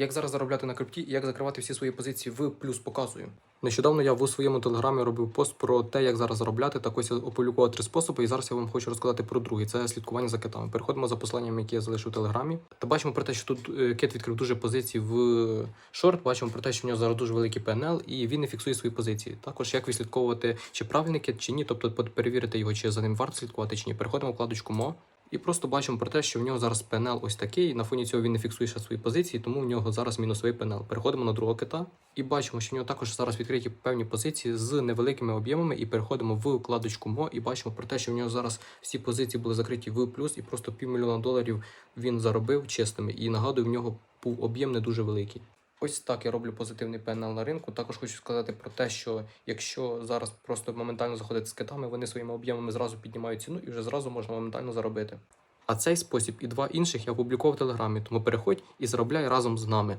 Як зараз заробляти на крипті і як закривати всі свої позиції в плюс показую. Нещодавно я в своєму телеграмі робив пост про те, як зараз заробляти. Так ось я опублікував три способи, і зараз я вам хочу розказати про другий. Це слідкування за китами. Переходимо за посиланням, яке я залишив у телеграмі. Та бачимо про те, що тут е, кит відкрив дуже позицій в шорт. Бачимо про те, що в нього зараз дуже великий ПНЛ, і він не фіксує свої позиції. Також як відслідковувати, чи правильний кит, чи ні, тобто перевірити його, чи за ним варто слідкувати, чи ні. Переходимо в вкладочку МО. І просто бачимо про те, що в нього зараз ПНЛ ось такий. На фоні цього він не фіксує ще свої позиції, тому в нього зараз мінусовий ПНЛ. Переходимо на другого кита і бачимо, що в нього також зараз відкриті певні позиції з невеликими об'ємами. І переходимо в вкладочку МО і бачимо про те, що в нього зараз всі позиції були закриті в плюс, і просто півмільйона доларів він заробив чистими. І нагадую, в нього був об'єм не дуже великий. Ось так я роблю позитивний пенал на ринку. Також хочу сказати про те, що якщо зараз просто моментально заходити з китами, вони своїми об'ємами зразу піднімають ціну і вже зразу можна моментально заробити. А цей спосіб і два інших я опублікував в телеграмі, тому переходь і заробляй разом з нами.